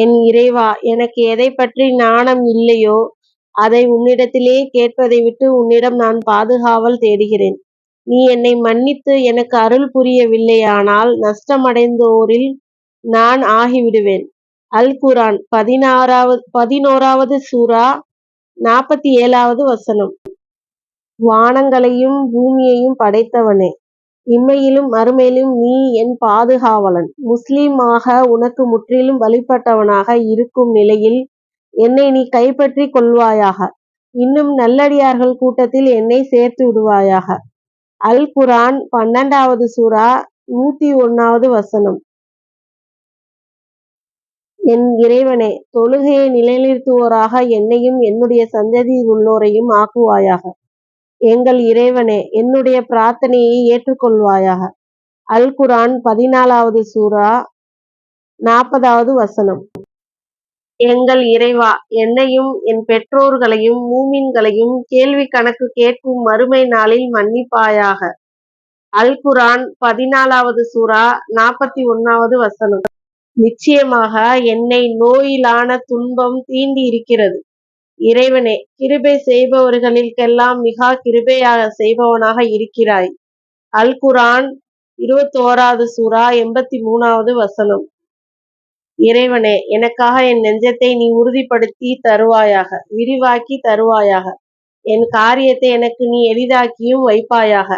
என் இறைவா எனக்கு எதை பற்றி நாணம் இல்லையோ? அதை உன்னிடத்திலே கேட்பதை விட்டு உன்னிடம் நான் பாதுகாவல் தேடுகிறேன். நீ என்னை மன்னித்து எனக்கு அருள் புரியவில்லையானால் நஷ்டமடைந்தோரில் நான் ஆகிவிடுவேன். அல் குரான் பதினாறாவது பதினோராவது சூரா நாற்பத்தி ஏழாவது வசனம். வானங்களையும் பூமியையும் படைத்தவனே. இம்மையிலும் மறுமையிலும் நீ என் பாதுகாவலன். முஸ்லீமாக உனக்கு முற்றிலும் வழிபட்டவனாக இருக்கும் நிலையில் என்னை நீ கைப்பற்றிக் கொள்வாயாக. இன்னும் நல்லடியார்கள் கூட்டத்தில் என்னை சேர்த்து விடுவாயாக. அல் குரான் பன்னெண்டாவது சூரா நூத்தி ஒன்னாவது வசனம். என் இறைவனே தொழுகையை நிலைநிறுத்துவோராக என்னையும் என்னுடைய சந்ததியில் உள்ளோரையும் ஆக்குவாயாக. எங்கள் இறைவனே என்னுடைய பிரார்த்தனையை ஏற்றுக்கொள்வாயாக. அல் குரான் பதினாலாவது சூரா நாற்பதாவது வசனம். எங்கள் இறைவா என்னையும் என் பெற்றோர்களையும் மூமின்களையும் கேள்வி கணக்கு கேட்கும் மறுமை நாளில் மன்னிப்பாயாக. அல் குரான் பதினாலாவது சூரா நாற்பத்தி ஒன்னாவது வசனம். நிச்சயமாக என்னை நோயிலான துன்பம் தீண்டி இருக்கிறது இறைவனே கிருபை செய்பவர்களுக்கெல்லாம் மிக கிருபையாக செய்பவனாக இருக்கிறாய். அல் குரான் இருபத்தோராவது சூரா எண்பத்தி மூணாவது வசனம். இறைவனே எனக்காக என் நெஞ்சத்தை நீ உறுதிப்படுத்தி தருவாயாக விரிவாக்கி தருவாயாக. என் காரியத்தை எனக்கு நீ எளிதாக்கியும் வைப்பாயாக.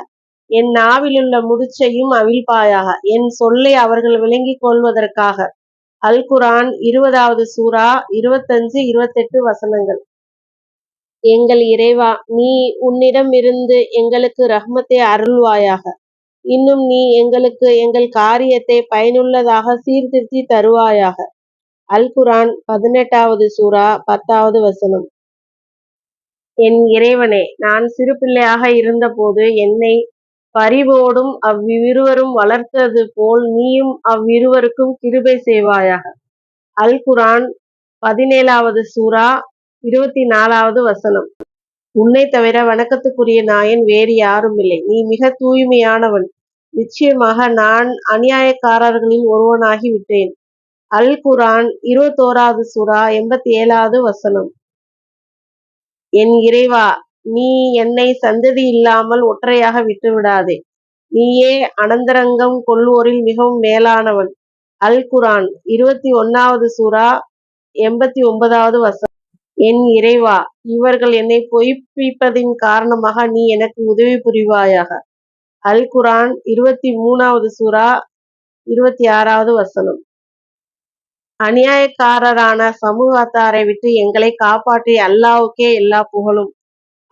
என் நாவிலுள்ள முடிச்சையும் அவிழ்ப்பாயாக. என் சொல்லை அவர்கள் விளங்கிக் கொள்வதற்காக. அல் குரான் இருபதாவது சூரா இருபத்தஞ்சு இருபத்தெட்டு வசனங்கள். எங்கள் இறைவா நீ உன்னிடமிருந்து எங்களுக்கு ரஹ்மத்தை அருள்வாயாக. இன்னும் நீ எங்களுக்கு எங்கள் காரியத்தை பயனுள்ளதாக சீர்திருத்தி தருவாயாக. அல் குரான் பதினெட்டாவது சூரா பத்தாவது வசனம். என் இறைவனே நான் சிறு பிள்ளையாக இருந்தபோது என்னை பரிவோடும் அவ்விருவரும் வளர்த்தது போல் நீயும் அவ்விருவருக்கும் கிருபை செய்வாயாக. அல் குரான் பதினேழாவது சூரா இருபத்தி நாலாவது வசனம். உன்னை தவிர வணக்கத்துக்குரிய நாயன் வேறு யாரும் இல்லை நீ மிக தூய்மையானவன். நிச்சயமாக நான் அநியாயக்காரர்களில் ஒருவனாகி விட்டேன். அல் குரான் இருபத்தோராவது சுறா எண்பத்தி ஏழாவது வசனம். என் இறைவா நீ என்னை சந்ததி இல்லாமல் ஒற்றையாக விட்டுவிடாதே. நீயே அனந்தரங்கம் கொள்வோரில் மிகவும் மேலானவன். அல் குரான் இருபத்தி ஒன்னாவது சூரா எண்பத்தி ஒன்பதாவது வசனம். என் இறைவா இவர்கள் என்னை பொய்ப்பிப்பதின் காரணமாக நீ எனக்கு உதவி புரிவாயாக. அல் குரான் இருபத்தி மூணாவது சூரா இருபத்தி ஆறாவது வசனம். அநியாயக்காரரான சமூகத்தாரை விட்டு எங்களை காப்பாற்றி அல்லாவுக்கே எல்லா புகழும்.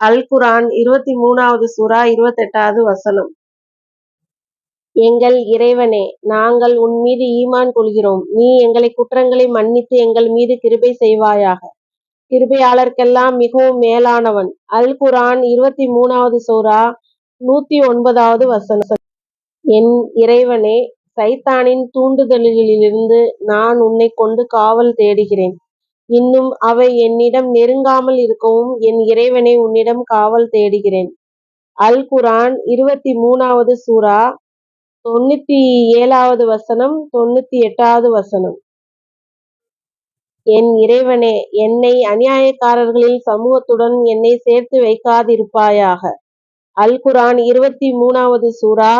அல் குரான் இருபத்தி மூணாவது சூரா இருபத்தெட்டாவது வசனம். எங்கள் இறைவனே நாங்கள் உன் மீது ஈமான் கொள்கிறோம். நீ எங்களை குற்றங்களை மன்னித்து எங்கள் மீது கிருபை செய்வாயாக. கிருபையாளர்க்கெல்லாம் மிகவும் மேலானவன். அல் குரான் இருபத்தி மூணாவது சூரா நூத்தி ஒன்பதாவது வசனம். என் இறைவனே சைத்தானின் தூண்டுதல்களிலிருந்து நான் உன்னை கொண்டு காவல் தேடுகிறேன். இன்னும் அவை என்னிடம் நெருங்காமல் இருக்கவும் என் இறைவனை உன்னிடம் காவல் தேடுகிறேன். அல் குரான் இருபத்தி மூணாவது சூரா தொண்ணூத்தி ஏழாவது வசனம் தொண்ணூத்தி எட்டாவது வசனம். என் இறைவனே என்னை அநியாயக்காரர்களில் சமூகத்துடன் என்னை சேர்த்து வைக்காதிருப்பாயாக. அல் குரான் இருபத்தி மூணாவது சூரா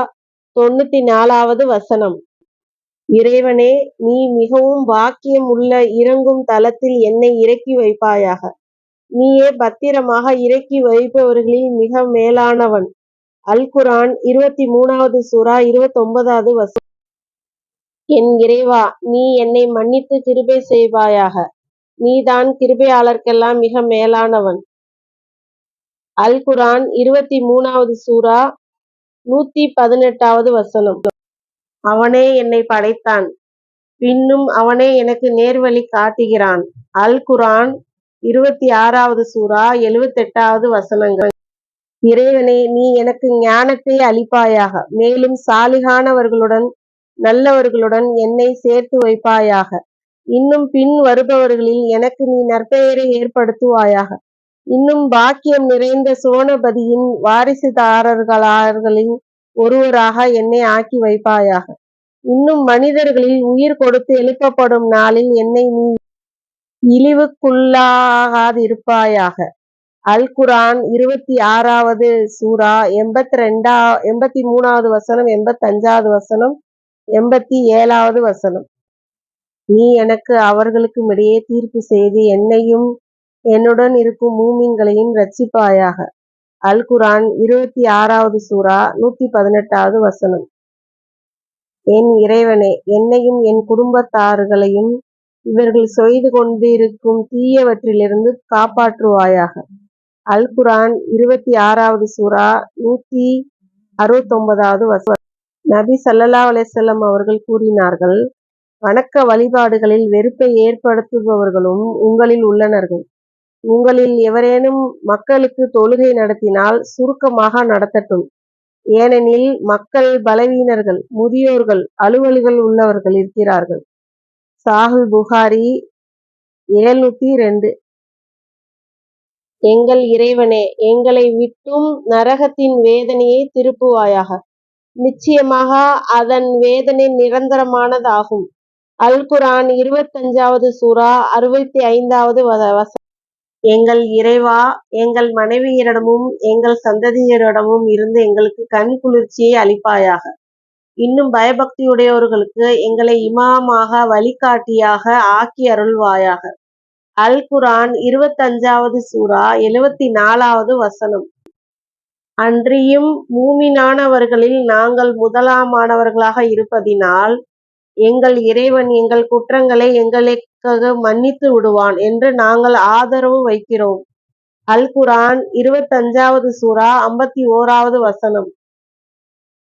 தொண்ணூத்தி நாலாவது வசனம். இறைவனே நீ மிகவும் பாக்கியம் உள்ள இறங்கும் தளத்தில் என்னை இறக்கி வைப்பாயாக. நீயே பத்திரமாக இறக்கி வைப்பவர்களில் மிக மேலானவன். அல் குரான் இருபத்தி மூணாவது சூரா இருபத்தி ஒன்பதாவது வசனம் என் இறைவா நீ என்னை மன்னித்து கிருபை செய்வாயாக. நீதான் கிருபையாளர்க்கெல்லாம் மிக மேலானவன். அல் குரான் இருபத்தி மூணாவது சூரா நூத்தி பதினெட்டாவது வசனம். அவனே என்னை படைத்தான். பின்னும் அவனே எனக்கு நேர்வழி காட்டுகிறான். அல் குரான் இருபத்தி ஆறாவது சூரா எழுவத்தெட்டாவது வசனங்கள். இறைவனே நீ எனக்கு ஞானத்தை அளிப்பாயாக. மேலும் சாலிகானவர்களுடன் நல்லவர்களுடன் என்னை சேர்த்து வைப்பாயாக. இன்னும் பின் வருபவர்களில் எனக்கு நீ நற்பெயரை ஏற்படுத்துவாயாக. இன்னும் பாக்கியம் நிறைந்த சோனபதியின் வாரிசுதாரர்களின் ஒருவராக என்னை ஆக்கி வைப்பாயாக. இன்னும் மனிதர்களில் உயிர் கொடுத்து எழுப்பப்படும் நாளில் என்னை நீ இழிவுக்குள்ளாகாதிருப்பாயாக. அல் குரான் இருபத்தி ஆறாவது சூரா எண்பத்தி ரெண்டா எண்பத்தி மூணாவது வசனம் எண்பத்தஞ்சாவது வசனம் எண்பத்தி ஏழாவது வசனம். நீ எனக்கு அவர்களுக்கும் இடையே தீர்ப்பு செய்து என்னையும் என்னுடன் இருக்கும் மூமின்களையும் ரட்சிப்பாயாக அல் குரான் இருபத்தி ஆறாவது சூரா நூத்தி பதினெட்டாவது வசனம். என் இறைவனே என்னையும் என் குடும்பத்தார்களையும் இவர்கள் செய்து கொண்டிருக்கும் தீயவற்றிலிருந்து காப்பாற்றுவாயாக. அல் குரான் இருபத்தி ஆறாவது சூரா நூத்தி அறுபத்தொன்பதாவது வசனம் நபி சல்லல்லா அலைஹி அவர்கள் கூறினார்கள் வணக்க வழிபாடுகளில் வெறுப்பை ஏற்படுத்துபவர்களும் உங்களில் உள்ளனர்கள். உங்களில் எவரேனும் மக்களுக்கு தொழுகை நடத்தினால் சுருக்கமாக நடத்தட்டும். ஏனெனில் மக்கள் பலவீனர்கள் முதியோர்கள் அலுவல்கள் உள்ளவர்கள் இருக்கிறார்கள். சாகுல் புகாரி ஏழ்நூத்தி ரெண்டு. எங்கள் இறைவனே எங்களை விட்டும் நரகத்தின் வேதனையை திருப்புவாயாக. நிச்சயமாக அதன் வேதனை நிரந்தரமானதாகும். அல் குரான் இருபத்தஞ்சாவது சூரா அறுபத்தி ஐந்தாவது வசனம். எங்கள் இறைவா எங்கள் மனைவியரிடமும் எங்கள் சந்ததியரிடமும் இருந்து எங்களுக்கு கண் குளிர்ச்சியை அளிப்பாயாக. இன்னும் பயபக்தியுடையவர்களுக்கு எங்களை இமாமாக வழிகாட்டியாக ஆக்கி அருள்வாயாக. அல் குரான் இருபத்தஞ்சாவது சூரா எழுவத்தி நாலாவது வசனம். அன்றியும் மூமினானவர்களில் நாங்கள் முதலாமானவர்களாக இருப்பதினால் எங்கள் இறைவன் எங்கள் குற்றங்களை எங்களுக்காக மன்னித்து விடுவான் என்று நாங்கள் ஆதரவு வைக்கிறோம். அல் குரான் இருபத்தஞ்சாவது சூரா ஐம்பத்தி ஓராவது வசனம்.